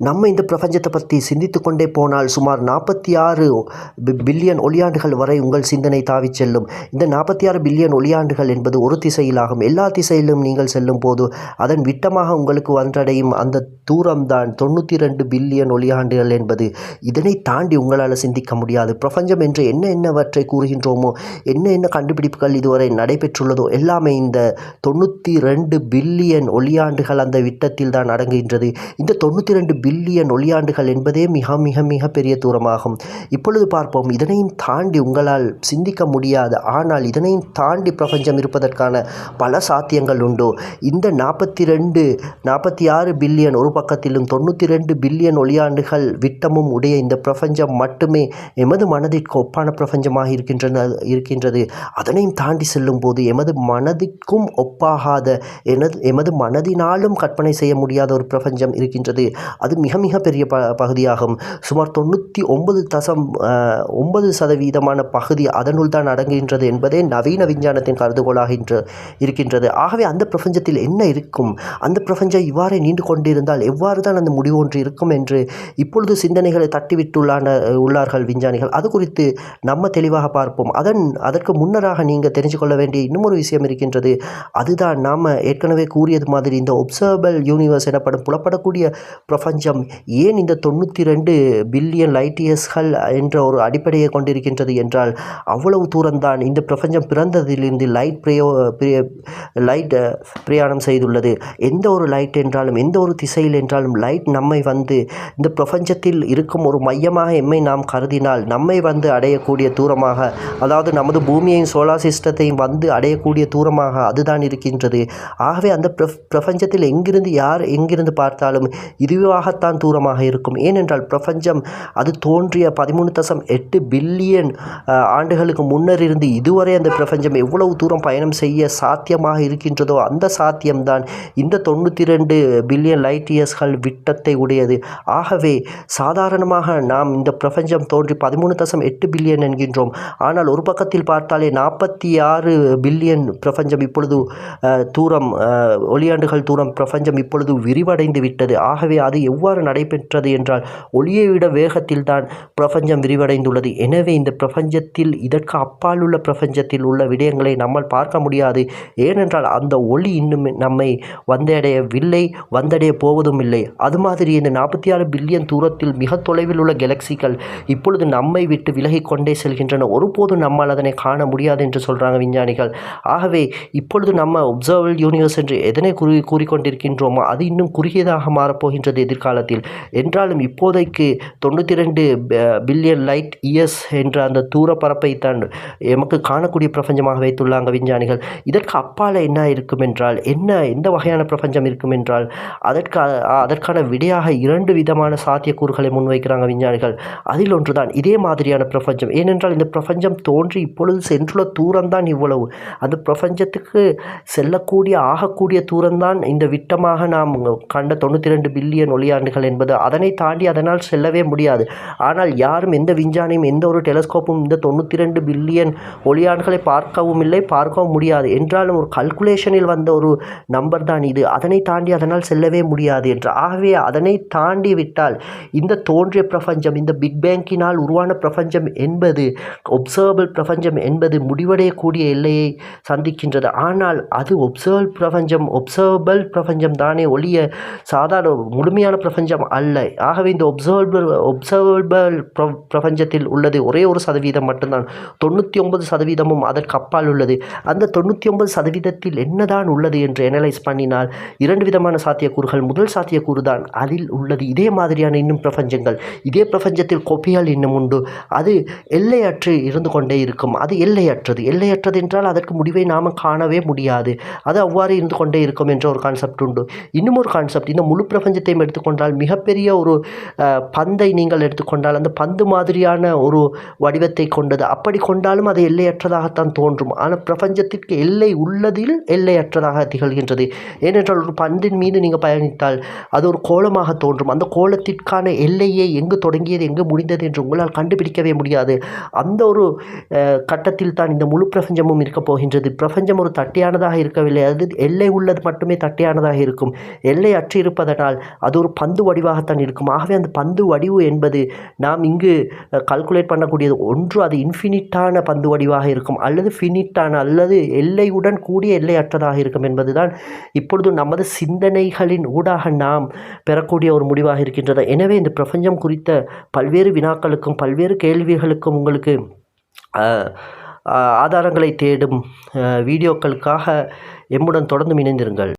நம்ம இந்த பிரபஞ்சத்தை பற்றி சிந்தித்து கொண்டே போனால் சுமார் நாற்பத்தி ஆறு பில்லியன் ஒளியாண்டுகள் வரை உங்கள் சிந்தனை தாவிச் செல்லும். இந்த நாற்பத்தி ஆறு பில்லியன் ஒளியாண்டுகள் என்பது ஒரு திசையிலாகும். எல்லா திசையிலும் நீங்கள் செல்லும் போது அதன் விட்டமாக உங்களுக்கு வந்தடையும் அந்த தூரம்தான் தொண்ணூற்றி ரெண்டு பில்லியன் ஒளியாண்டுகள் என்பது. இதனை தாண்டி உங்களால் சிந்திக்க முடியாது. பிரபஞ்சம் என்று என்ன என்னவற்றை கூறுகின்றோமோ என்ன என்ன கண்டுபிடிப்புகள் இதுவரை நடைபெற்றுள்ளதோ எல்லாமே இந்த தொண்ணூற்றி ரெண்டு பில்லியன் ஒளியாண்டுகள் அந்த விட்டத்தில் தான் அடங்குகின்றது. இந்த தொண்ணூற்றி ரெண்டு பில்லியன் ஒளியாண்டுகள் என்பதே மிக மிக மிக பெரிய தூரமாகும். இப்பொழுது பார்ப்போம் இதனையும் தாண்டி உங்களால் சிந்திக்க முடியாது. ஆனால் இதனையும் தாண்டி பிரபஞ்சம் இருப்பதற்கான பல சாத்தியங்கள் உண்டு. இந்த நாற்பத்தி ரெண்டு நாற்பத்தி ஆறு பில்லியன் ஒரு பக்கத்திலும் தொண்ணூற்றி ரெண்டு பில்லியன் ஒளியாண்டுகள் விட்டமும் உடைய இந்த பிரபஞ்சம் மட்டுமே எமது மனதிற்கு ஒப்பான பிரபஞ்சமாக இருக்கின்றன இருக்கின்றது. அதனையும் தாண்டி செல்லும் போது எமது மனதிற்கும் ஒப்பாகாத எனது எமது மனதினாலும் கற்பனை செய்ய முடியாத ஒரு பிரபஞ்சம் இருக்கின்றது. அது மிக மிக பெரிய ப பகுதியாகும். சுமார் தொண்ணூற்றி ஒன்பது தசம் ஒன்பது சதவீதமான பகுதி அதனுள் தான் அடங்குகின்றது என்பதே நவீன விஞ்ஞானத்தின் கருதுகோளாகின்ற இருக்கின்றது. ஆகவே அந்த பிரபஞ்சத்தில் என்ன இருக்கும்? அந்த பிரபஞ்சம் இவ்வாறே நீண்டு கொண்டிருந்தால் எவ்வாறு தான் அந்த முடிவு ஒன்று இருக்கும் என்று இப்பொழுது சிந்தனைகளை தட்டிவிட்டுள்ளான உள்ளார்கள் விஞ்ஞானிகள். அது குறித்து நம்ம தெளிவாக பார்ப்போம். அதன் அதற்கு முன்னராக நீங்கள் தெரிஞ்சு கொள்ள வேண்டிய இன்னும் ஒரு விஷயம் இருக்கின்றது. அதுதான் நாம் ஏற்கனவே கூறியது மாதிரி இந்த ஒப்சர்வபிள் யூனிவர்ஸ் எனப்படும் புலப்படக்கூடிய பிரபஞ்சம் ஏன் இந்த தொண்ணூற்றி ரெண்டு பில்லியன் லைட் இயர்ஸ்கள் என்ற ஒரு அடிப்படையை கொண்டிருக்கின்றது என்றால் அவ்வளவு தூரம்தான் இந்த பிரபஞ்சம் பிறந்ததிலிருந்து லைட் பிரயோ பிரிய லைட் பிரயாணம் செய்துள்ளது. எந்த ஒரு லைட் என்றாலும் எந்த ஒரு திசையில் என்றாலும் லைட் நம்மை வந்து இந்த பிரபஞ்சத்தில் இருக்கும் ஒரு மையமாக எம்மை நாம் கருதினால் நம்மை வந்து அடையக்கூடிய தூரமாக அதாவது நமது பூமியையும் சோலார் சிஸ்டத்தையும் வந்து அடையக்கூடிய தூரமாக அதுதான் இருக்கின்றது. ஆகவே அந்த பிரபஞ்சத்தில் எங்கிருந்து யார் எங்கிருந்து பார்த்தாலும் இதுவாக இதுவாகத்தான் தூரமாக இருக்கும். ஏனென்றால் பிரபஞ்சம் அது தோன்றிய பதிமூணு தசம் எட்டு பில்லியன் ஆண்டுகளுக்கு முன்னர் இருந்து இதுவரை அந்த பிரபஞ்சம் எவ்வளவு தூரம் பயணம் செய்ய சாத்தியமாக இருக்கின்றதோ அந்த சாத்தியம்தான். இந்த தொண்ணூற்றி ரெண்டு பில்லியன் லைட் இயர்ஸ்கள் விட்டத்தை உடையது. ஆகவே சாதாரணமாக நாம் இந்த பிரபஞ்சம் தோன்றி பதிமூணு தசம் எட்டு பில்லியன் என்கின்றோம். ஆனால் ஒரு பக்கத்தில் பார்த்தாலே நாற்பத்தி ஆறு பில்லியன் பிரபஞ்சம் இப்பொழுது தூரம் ஒளியாண்டுகள் தூரம் பிரபஞ்சம் இப்பொழுது விரிவடைந்து விட்டது. ஆகவே அது எவ்வாறு நடைபெற்றது என்றால் ஒளியை விட வேகத்தில் தான் பிரபஞ்சம் விரிவடைந்துள்ளது. எனவே இந்த பிரபஞ்சத்தில் இதற்கு அப்பால் உள்ள பிரபஞ்சத்தில் உள்ள விடயங்களை நம்மால் பார்க்க முடியாது. ஏனென்றால் அந்த ஒளி இன்னும் நம்மை வந்தடையவில்லை வந்தடைய போவதும் இல்லை. அது மாதிரி இந்த நாற்பத்தி ஆறு பில்லியன் தூரத்தில் மிக தொலைவில் உள்ள கெலக்சிகள் இப்பொழுது நம்மை விட்டு விலகி கொண்டே செல்கின்றன. ஒருபோதும் நம்மால் அதனை காண முடியாது என்று சொல்கிறாங்க விஞ்ஞானிகள். ஆகவே இப்பொழுது நம்ம ஒப்சர்வல் யூனிவர்ஸ் என்று எதனை கூறி கூறிக்கொண்டிருக்கின்றோமோ அது இன்னும் குறுகியதாக மாறப்போகின்றது காலத்தில். என்றாலும் இப்போதைக்கு தொண்ணூற்றி ரெண்டு பில்லியன் லைட் இயர்ஸ் என்ற அந்த தூர பரப்பை தான் எமக்கு காணக்கூடிய பிரபஞ்சமாக வைத்துள்ளாங்க விஞ்ஞானிகள். இதற்கு அப்பால் என்ன இருக்கும் என்றால் என்ன எந்த வகையான பிரபஞ்சம் இருக்கும் என்றால் அதற்கு அதற்கான விடையாக இரண்டு விதமான சாத்தியக்கூறுகளை முன்வைக்கிறாங்க விஞ்ஞானிகள். அதில் ஒன்றுதான் இதே மாதிரியான பிரபஞ்சம். ஏனென்றால் இந்த பிரபஞ்சம் தோன்றி இப்பொழுது சென்றுள்ள தூரம்தான் இவ்வளவு. அந்த பிரபஞ்சத்துக்கு செல்லக்கூடிய ஆகக்கூடிய தூரம்தான் இந்த விட்டமாக நாம் கண்ட தொண்ணூற்றி ரெண்டு பில்லியன் ஒளியாண்டுகள் என்பது அதனை தாண்டி அதனால் செல்லவே முடியாது. ஆனால் யாரும் எந்த விஞ்ஞானியும் எந்த ஒரு டெலஸ்கோப்பும் இந்த தொண்ணூற்றி ரெண்டு பில்லியன் ஒளியாண்டுகளை பார்க்கவும் இல்லை பார்க்கவும் முடியாது. என்றாலும் ஒரு கல்குலேஷனில் வந்த ஒரு நம்பர் தான் இது. அதனை தாண்டி அதனால் செல்லவே முடியாது என்று. ஆகவே அதனை தாண்டி விட்டால் இந்த தோன்றிய பிரபஞ்சம் இந்த பிக் பேங்கினால் உருவான பிரபஞ்சம் என்பது ஒப்சர்வபிள் பிரபஞ்சம் என்பது முடிவடையக்கூடிய எல்லையை சந்திக்கின்றது. ஆனால் அது ஒப்சர்வல் பிரபஞ்சம் ஒப்சர்வபிள் பிரபஞ்சம் தானே ஒளிய சாதாரண முழுமையான பிரபஞ்சம் அல்ல. ஆகவே இந்த ஒப்சர்வபிள் ஒப்சர்வபிள் பிரபஞ்சத்தில் உள்ளது ஒரே ஒரு சதவீதம் மட்டும்தான். தொண்ணூற்றி ஒன்பது சதவீதமும் அதற்கு அப்பால் உள்ளது. அந்த தொண்ணூற்றி ஒன்பது சதவீதத்தில் என்னதான் உள்ளது என்று அனலைஸ் பண்ணினால் இரண்டு விதமான சாத்தியக்கூறுகள். முதல் சாத்தியக்கூறு தான் அதில் உள்ளது. இதே மாதிரியான இன்னும் பிரபஞ்சங்கள். இதே பிரபஞ்சத்தில் கொப்பியால் இன்னும் உண்டு. அது எல்லையற்று இருந்து கொண்டே இருக்கும். அது எல்லையற்றது. எல்லையற்றது என்றால் அதற்கு முடிவை நாம் காணவே முடியாது. அது அவ்வாறு இருந்து கொண்டே இருக்கும் என்ற ஒரு கான்செப்ட் உண்டு. இன்னும் ஒரு கான்செப்ட் இந்த முழு பிரபஞ்சத்தையும் எடுத்துக்கொண்டு எடுத்துக்கொண்டால் மிகப்பெரிய ஒரு பந்தை நீங்கள் எடுத்துக்கொண்டால் அந்த பந்து மாதிரியான ஒரு வடிவத்தை கொண்டது. அப்படி கொண்டாலும் அது எல்லையற்றதாகத்தான் தோன்றும். ஆனால் பிரபஞ்சத்திற்கு எல்லை உள்ளதில் எல்லையற்றதாக திகழ்கின்றது. ஏனென்றால் ஒரு பந்தின் மீது நீங்கள் பயணித்தால் அது ஒரு கோலமாக தோன்றும். அந்த கோலத்திற்கான எல்லையை எங்கு தொடங்கியது எங்கு முடிந்தது என்று உங்களால் கண்டுபிடிக்கவே முடியாது. அந்த ஒரு கட்டத்தில் தான் இந்த முழு பிரபஞ்சமும் இருக்கப் போகின்றது. பிரபஞ்சம் ஒரு தட்டையானதாக இருக்கவில்லை. அது எல்லை உள்ளது மட்டுமே தட்டையானதாக இருக்கும். எல்லை அற்று இருப்பதனால் அது ஒரு பந்து வடிவாகத்தான் இருக்கும். ஆகவே அந்த பந்து வடிவு என்பது நாம் இங்கு கால்குலேட் பண்ணக்கூடியது ஒன்று அது இன்ஃபினிட்டான பந்து வடிவாக இருக்கும். அல்லது ஃபினிட்டான அல்லது எல்லையுடன் கூடிய எல்லையற்றதாக இருக்கும் என்பதுதான் இப்பொழுது நமது சிந்தனைகளின் ஊடாக நாம் பெறக்கூடிய ஒரு முடிவாக இருக்கின்றது. எனவே இந்த பிரபஞ்சம் குறித்த பல்வேறு வினாக்களுக்கும் பல்வேறு கேள்விகளுக்கும் உங்களுக்கு ஆதாரங்களை தேடும் வீடியோக்களுக்காக எம்முடன் தொடர்ந்து இணைந்திருங்கள்.